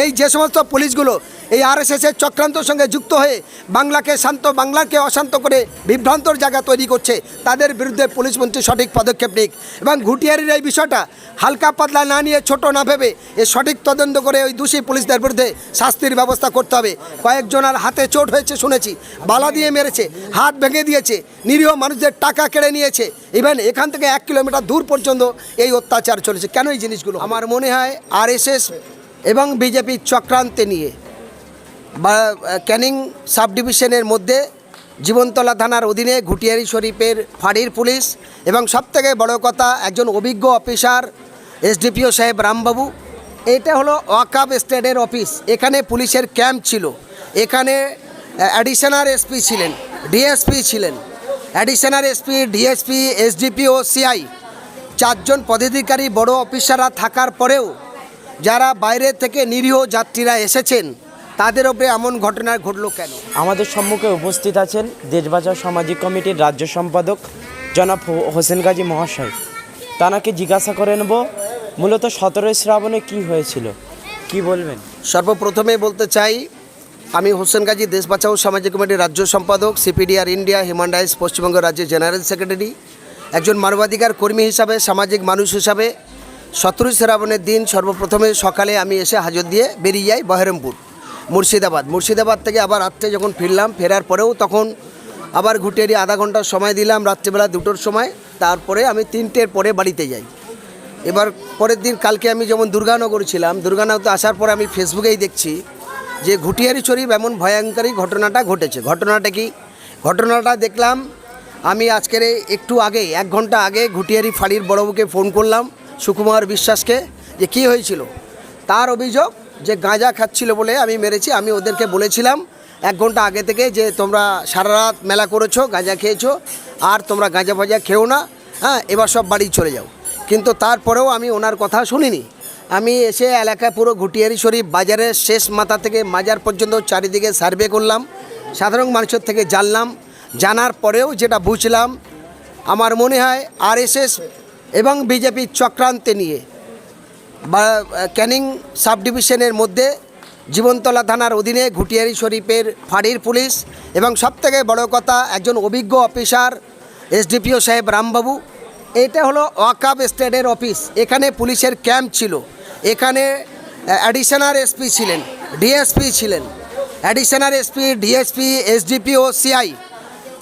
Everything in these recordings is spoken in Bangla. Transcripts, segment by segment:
এই যে সমস্ত পুলিশগুলো এই আর আরএসএসের চক্রান্তর সঙ্গে যুক্ত হয়ে বাংলাকে শান্ত, বাংলাকে অশান্ত করে বিভ্রান্তর জায়গা তৈরি করছে, তাদের বিরুদ্ধে পুলিশ মন্ত্রী সঠিক পদক্ষেপ নিক। এবং ঘুটিয়ারির এই বিষয়টা হালকা পাতলা না নিয়ে ছোট না ভেবে এ সঠিক তদন্ত করে ওই দোষী পুলিশদের বিরুদ্ধে শাস্তির ব্যবস্থা করতে হবে। কয়েকজনের হাতে চোট হয়েছে শুনেছি, বালা দিয়ে মেরেছে, হাত ভেঙে দিয়েছে, নিরীহ মানুষদের টাকা কেড়ে নিয়েছে। ইভেন এখান থেকে এক কিলোমিটার দূর পর্যন্ত এই অত্যাচার চলেছে। কেন এই জিনিসগুলো? আমার মনে হয় আরএসএস এবং বিজেপির চক্রান্তে নিয়ে। বা ক্যানিং সাব ডিভিশনের মধ্যে জীবনতলা থানার অধীনে ঘুটিয়ারি শরীফের ফাঁড়ির পুলিশ এবং সবথেকে বড় কথা একজন অভিজ্ঞ অফিসার এসডিপিও সাহেব রামবাবু। এটা হলো ওয়াকাব স্টেটের অফিস। এখানে পুলিশের ক্যাম্প ছিল। এখানে অ্যাডিশনাল এসপি ছিলেন ডিএসপি ছিলেন। Additional SP DSP SDPO CI চারজন পদাধিকারী, বড় অফিসাররা থাকার পরেও যারা বাইরে থেকে নিরীহ যাত্রীরা এসেছেন তাদের ওপরে এমন ঘটনা ঘটলো কেন? আমাদের সম্মুখে উপস্থিত আছেন দেশবাজার সামাজিক কমিটির রাজ্য সম্পাদক জনাব হোসেন গাজী মহাশয়। তানাকে জিজ্ঞাসা করে নেব মূলত সতেরোই শ্রাবণে কি হয়েছিল? কি বলবেন? সর্বপ্রথমে বলতে চাই আমি হোসেন গাজী দেশ বাঁচাও সামাজিক কমিটির রাজ্য সম্পাদক CPDR India human rights Paschimbanga রাজ্যের জেনারেল সেক্রেটারি একজন মানবাধিকার কর্মী হিসাবে সামাজিক মানুষ হিসাবে সতেরোই শ্রাবণের দিন সর্বপ্রথমে সকালে আমি এসে হাজর দিয়ে বেরিয়ে যাই বহরমপুর, মুর্শিদাবাদ। মুর্শিদাবাদ থেকে আবার রাত্রে যখন ফিরলাম, ফেরার পরেও তখন আবার ঘুটেরি আধা ঘণ্টার সময় দিলাম, রাত্রেবেলা দুটোর সময়। তারপরে আমি তিনটের পরে বাড়িতে যাই। এবার পরের দিন কালকে আমি যেমন দুর্গানগর ছিলাম, দুর্গানগর আসার পরে আমি ফেসবুকেই দেখছি যে ঘুটিয়ারি শরীফ এমন ভয়ঙ্করী ঘটনাটা ঘটেছে। ঘটনাটা কি? ঘটনাটা দেখলাম, আমি আজকের একটু আগে, এক ঘণ্টা আগে ঘুটিয়ারি ফাঁড়ির বড়বাবুকে ফোন করলাম। সুকুমার বিশ্বাসকে যে কী হয়েছিল, তার অভিযোগ যে গাঁজা খাচ্ছিল বলে আমি মেরেছি, আমি ওদেরকে বলেছিলাম এক ঘণ্টা আগে থেকে যে তোমরা সারা রাত মেলা করেছ, গাঁজা খেয়েছো, আর তোমরা গাঁজা ফাজা খেও না হ্যাঁ এবার সব বাড়ি চলে যাও। কিন্তু তারপরেও আমি ওনার কথা শুনিনি। আমি এসে এলাকায় পুরো ঘুটিয়ারি শরীফ বাজারের শেষ মাথা থেকে মাজার পর্যন্ত চারিদিকে সার্ভে করলাম, সাধারণ মানুষের থেকে জানলাম, জানার পরেও যেটা বুঝলাম, আমার মনে হয় আরএসএস এবং বিজেপির চক্রান্তে নিয়ে। বা ক্যানিং সাব ডিভিশনের মধ্যে জীবনতলা থানার অধীনে ঘুটিয়ারি শরীফের ফাঁড়ির পুলিশ এবং সবথেকে বড় কথা একজন অভিজ্ঞ অফিসার, এসডিপিও সাহেব রামবাবু। এটা হলো ওয়াকাব স্টেটের অফিস, এখানে পুলিশের ক্যাম্প ছিল। এখানে অ্যাডিশনাল এসপি ছিলেন ডিএসপি ছিলেন। Additional SP DSP SDPO CI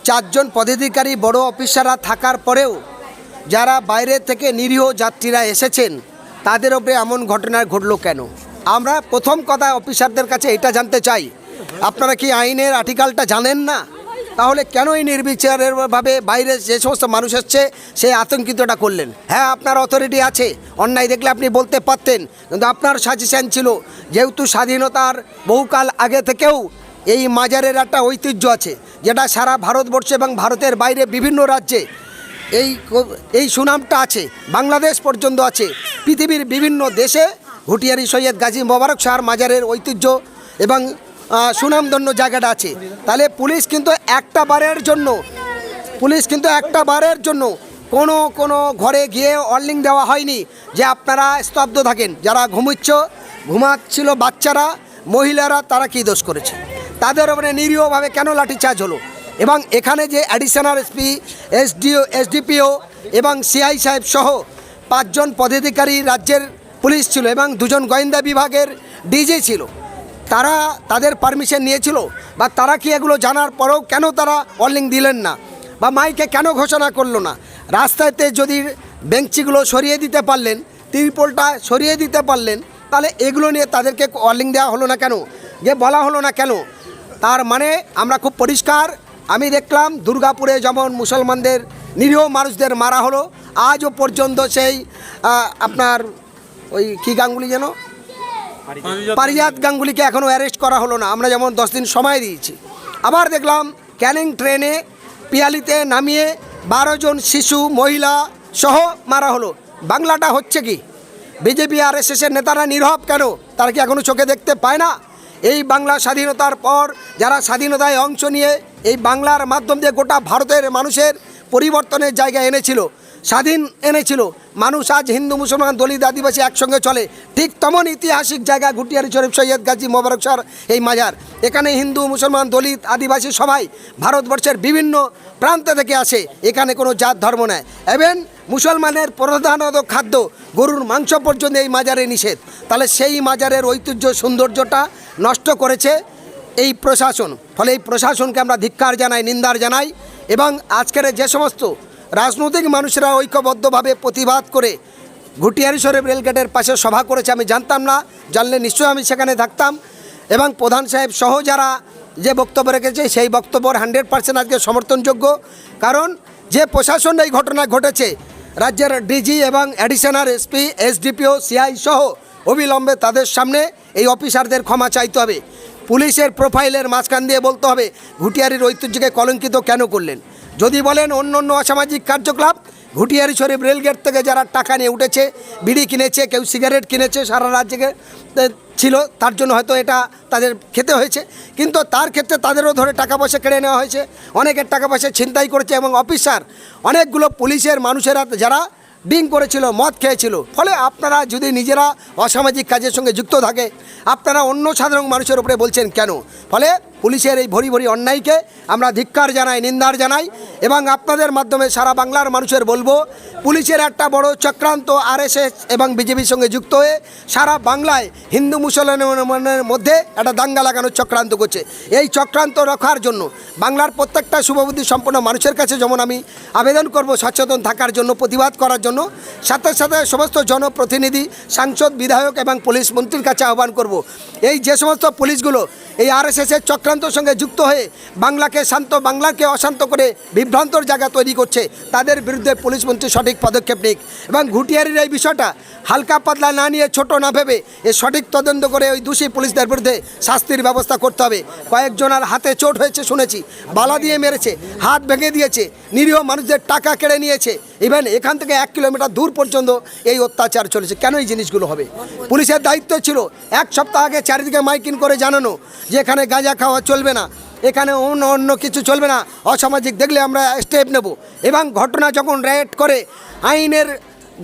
চারজন পদাধিকারী, বড় অফিসাররা থাকার পরেও যারা বাইরে থেকে নিরীহ যাত্রীরা এসেছেন, তাদের ওপরে এমন ঘটনা ঘটলো কেন? আমরা প্রথম কথা অফিসারদের কাছে এটা জানতে চাই। আপনারা কি আইনের আর্টিকেলটা জানেন না? তাহলে কেন এই নির্বিচারের ভাবে বাইরে যে সমস্ত মানুষ এসছে, সে আতঙ্কিতটা করলেন? হ্যাঁ আপনার অথরিটি আছে। অন্যায় দেখলে আপনি বলতে পারতেন, কিন্তু আপনার সাজেশন ছিল, যেহেতু স্বাধীনতার বহুকাল আগে থেকেও এই মাজারের একটা ঐতিহ্য আছে, যেটা সারা ভারতবর্ষে এবং ভারতের বাইরে বিভিন্ন রাজ্যে এই এই সুনামটা আছে, বাংলাদেশ পর্যন্ত আছে। পৃথিবীর বিভিন্ন দেশে হুটিয়ারি সৈয়দ গাজী মোবারক শাহর মাজারের ঐতিহ্য এবং সুনামধন্য জায়গাটা আছে। তাহলে পুলিশ কিন্তু একটা বারের জন্য, পুলিশ কিন্তু একটা বারের জন্য কোনো কোনো ঘরে গিয়ে ওয়ার্নিং দেওয়া হয়নি যে আপনারা স্তব্ধ থাকেন। যারা ঘুমুচ্ছ, ঘুমাচ্ছিল বাচ্চারা, মহিলারা, তারা কী দোষ করেছে? তাদের ওপরে নিরীহভাবে কেন লাঠিচার্জ হলো? এবং এখানে যে অ্যাডিশনাল এসপি এসডিও এসডিপিও এবং সিআই সাহেব সহ পাঁচজন পদাধিকারী রাজ্যের পুলিশ ছিল এবং দুজন গোয়েন্দা বিভাগের ডিজি ছিল। তারা তাদের পারমিশন নিয়েছিল, বা তারা কি এগুলো জানার পরেও কেন তারা ওয়ার্নিং দিলেন না, বা মাইকে কেন ঘোষণা করল না? রাস্তাতে যদি বেঞ্চিগুলো সরিয়ে দিতে পারলেন, তিরপলটা সরিয়ে দিতে পারলেন, তাহলে এগুলো নিয়ে তাদেরকে ওয়ার্নিং দেওয়া হলো না কেন? যে বলা হলো না কেন? তার মানে আমরা খুব পরিষ্কার আমি দেখলাম দুর্গাপুরে যেমন মুসলমানদের নিরীহ মানুষদের মারা হলো আজও পর্যন্ত সেই আপনার ওই কী গাঙ্গুলি যেন? পারিজাত গাঙ্গুলিকে এখনও অ্যারেস্ট করা হলো না। আমরা যেমন দশ দিন সময় দিয়েছি। আবার দেখলাম ক্যানিং ট্রেনে পিয়ালিতে নামিয়ে বারো জন শিশু মহিলা সহ মারা হলো। বাংলাটা হচ্ছে কি? বিজেপি আর এস এর নেতারা নীরব কেন? তারা কি এখনও চোখে দেখতে পায় না? এই বাংলা স্বাধীনতার পর যারা স্বাধীনতায় অংশ নিয়ে এই বাংলার মাধ্যম দিয়ে গোটা ভারতের মানুষের পরিবর্তনের জায়গা এনেছিল স্বাধীন এনেছিল। মানুষ আজ হিন্দু, মুসলমান, দলিত, আদিবাসী একসঙ্গে চলে। ঠিক তেমন ঐতিহাসিক জায়গা ঘুটিয়ারি শরীফ সৈয়দ গাজী মোবারক শাহর এই মাজার। এখানে হিন্দু, মুসলমান, দলিত, আদিবাসী সবাই ভারতবর্ষের বিভিন্ন প্রান্ত থেকে আসে। এখানে কোনো জাত, ধর্ম নেয় এবং মুসলমানের প্রধানত খাদ্য গরুর মাংস পর্যন্ত এই মাজারে নিষেধ। তাহলে সেই মাজারের ঐতিহ্য, সৌন্দর্যটা নষ্ট করেছে এই প্রশাসন। ফলে এই প্রশাসনকে আমরা ধিক্কার জানাই, নিন্দার জানাই এবং আজকের যে সমস্ত রাজনৈতিক মানুষরা ঐক্যবদ্ধভাবে প্রতিবাদ করে ঘুটিয়ারি শরীফ রেলগেটের পাশে সভা করেছে, আমি জানতাম না, জানলে নিশ্চয়ই আমি সেখানে থাকতাম। এবং প্রধান সাহেব সহ যারা যে বক্তব্য রেখেছে, সেই বক্তব্যর হান্ড্রেড পার্সেন্ট আজকে সমর্থনযোগ্য। কারণ যে প্রশাসন এই ঘটনা ঘটেছে, রাজ্যের ডিজি এবং অ্যাডিশনাল এসপি, এসডিপিও, সিআই সহ অবিলম্বে তাদের সামনে এই অফিসারদের ক্ষমা চাইতে হবে। পুলিশের প্রোফাইলের মাঝখান দিয়ে বলতে হবে, ঘুটিয়ারির ঐতিহ্যকে কলঙ্কিত কেন করলেন? যদি বলেন অন্য অন্য অসামাজিক কার্যকলাপ, ঘুটিয়ারি শরীফ রেলগেট থেকে যারা টাকা নিয়ে উঠেছে, বিড়ি কিনেছে, কেউ সিগারেট কিনেছে, সারা রাজ্যে ছিল, তার জন্য হয়তো এটা তাদের খেতে হয়েছে। কিন্তু তার ক্ষেত্রে তাদেরও ধরে টাকা পয়সা কেড়ে নেওয়া হয়েছে। অনেকের টাকা পয়সা ছিনতাই করেছে এবং অফিসার, অনেকগুলো পুলিশের মানুষেরা যারা ডিং করেছিল, মদ খেয়েছিল। ফলে আপনারা যদি নিজেরা অসামাজিক কাজের সঙ্গে যুক্ত থাকে, আপনারা অন্য সাধারণ মানুষের উপরে বলছেন কেন? ফলে পুলিশের এই ভরি ভরি অন্যায়কে আমরা ধিক্কার জানাই, নিন্দার জানাই, এবং আপনাদের মাধ্যমে সারা বাংলার মানুষের বলব, পুলিশের একটা বড় চক্রান্ত আরএসএস এবং বিজেপির সঙ্গে যুক্ত হয়ে সারা বাংলায় হিন্দু মুসলমানের মধ্যে একটা দাঙ্গা লাগানোর চক্রান্ত করছে। এই চক্রান্ত রক্ষার জন্য বাংলার প্রত্যেকটা শুভবুদ্ধি সম্পন্ন মানুষের কাছে যেমন আমি আবেদন করব, সচেতন থাকার জন্য, প্রতিবাদ করার জন্য সাথে সাথে সমস্ত জনপ্রতিনিধি, সাংসদ, বিধায়ক এবং পুলিশ মন্ত্রীর কাছে আহ্বান করব। এই যে সমস্ত পুলিশগুলো এই আরএসএসের চক্রান্তের সঙ্গে যুক্ত হয়ে বাংলাকে শান্ত, বাংলাকে অশান্ত করে বিভ্রান্তর জায়গা তৈরি করছে, তাদের বিরুদ্ধে পুলিশ মন্ত্রী সঠিক পদক্ষেপ নিক এবং ঘুটিয়ারির এই বিষয়টা হালকা পাতলা না নিয়ে ছোট না ভেবে এ সঠিক তদন্ত করে ওই দোষী পুলিশদের বিরুদ্ধে শাস্তির ব্যবস্থা করতে হবে। কয়েকজনের হাতে চোট হয়েছে শুনেছি, বালা দিয়ে মেরেছে, হাত ভেঙে দিয়েছে, নিরীহ মানুষদের টাকা কেড়ে নিয়েছে। ইভেন এখান থেকে এক কিলোমিটার দূর পর্যন্ত এই অত্যাচার চলেছে। কেন এই জিনিসগুলো হবে? পুলিশের দায়িত্ব ছিল। এক সপ্তাহ আগে চারিদিকে মাইকিং করে জানানো যে এখানে গাঁজা খাওয়া চলবে না, এখানে অন্য অন্য কিছু চলবে না, অসামাজিক দেখলে আমরা স্টেপ নেব। এবং ঘটনা যখন রেড করে, আইনের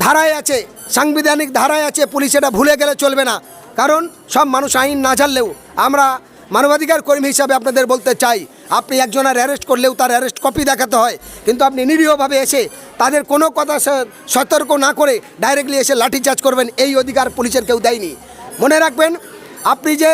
ধারায় আছে, সাংবিধানিক ধারায় আছে, পুলিশ এটা ভুলে গেলে চলবে না। কারণ সব মানুষ আইন না জানলেও আমরা মানবাধিকার কর্মী হিসাবে আপনাদের বলতে চাই, আপনি একজনের অ্যারেস্ট করলেও তার অ্যারেস্ট কপি দেখাতে হয়, কিন্তু আপনি নিরীহভাবে এসে তাদের কোনো কথা সতর্ক না করে ডাইরেক্টলি এসে লাঠিচার্জ করবেন, এই অধিকার পুলিশের কেউ দেয়নি। মনে রাখবেন, আপনি যে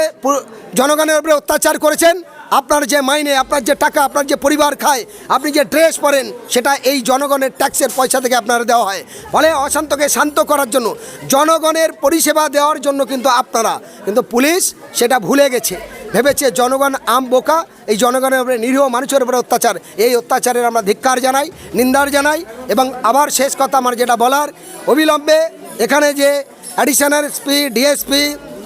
জনগণের উপরে অত্যাচার করেছেন, আপনার যে মাইনে, আপনার যে টাকা, আপনার যে পরিবার খায়, আপনি যে ড্রেস পরেন, সেটা এই জনগণের ট্যাক্সের পয়সা থেকে আপনারা দেওয়া হয়। ফলে অশান্তকে শান্ত করার জন্য, জনগণের পরিষেবা দেওয়ার জন্য কিন্তু আপনারা, কিন্তু পুলিশ সেটা ভুলে গেছে। ভেবেছে জনগণ আম বোকা। এই জনগণের উপরে নিরীহ মানুষের উপরে অত্যাচার। এই অত্যাচারের আমরা ধিক্কার জানাই, নিন্দার জানাই এবং আবার শেষ কথা আমার যেটা বলার, অবিলম্বে এখানে যে additional SP DSP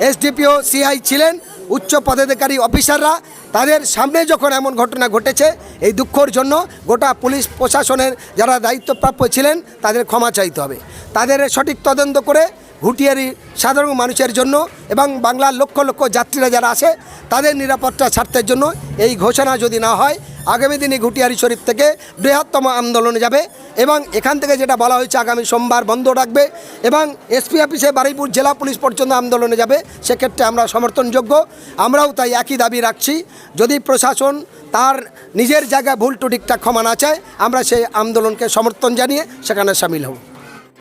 SDPO CI ছিলেন, উচ্চ পদাধিকারী অফিসাররা, তাদের সামনে যখন এমন ঘটনা ঘটেছে, এই দুঃখর জন্য গোটা পুলিশ প্রশাসনের যারা দায়িত্বপ্রাপ্য ছিলেন, তাদের ক্ষমা চাইতে হবে। তাদের সঠিক তদন্ত করে ঘুটিয়ারি সাধারণ মানুষের জন্য এবং বাংলার লক্ষ লক্ষ যাত্রীরা যারা আসে তাদের নিরাপত্তা স্বার্থের জন্য এই ঘোষণা যদি না হয়, আগামী দিনে ঘুটিয়ারি শরীফ থেকে বৃহত্তম আন্দোলনে যাবে এবং এখান থেকে যেটা বলা হয়েছে, আগামী সোমবার বন্ধ রাখবে এবং এসপি অফিসে বারুইপুর জেলা পুলিশ পর্যন্ত আন্দোলনে যাবে। সেক্ষেত্রে আমরা সমর্থনযোগ্য। আমরাও তাই একই দাবি রাখছি। যদি প্রশাসন তার নিজের জায়গায় ভুল টুটিকটা ক্ষমা না চায়, আমরা সেই আন্দোলনকে সমর্থন জানিয়ে সেখানে সামিল হব।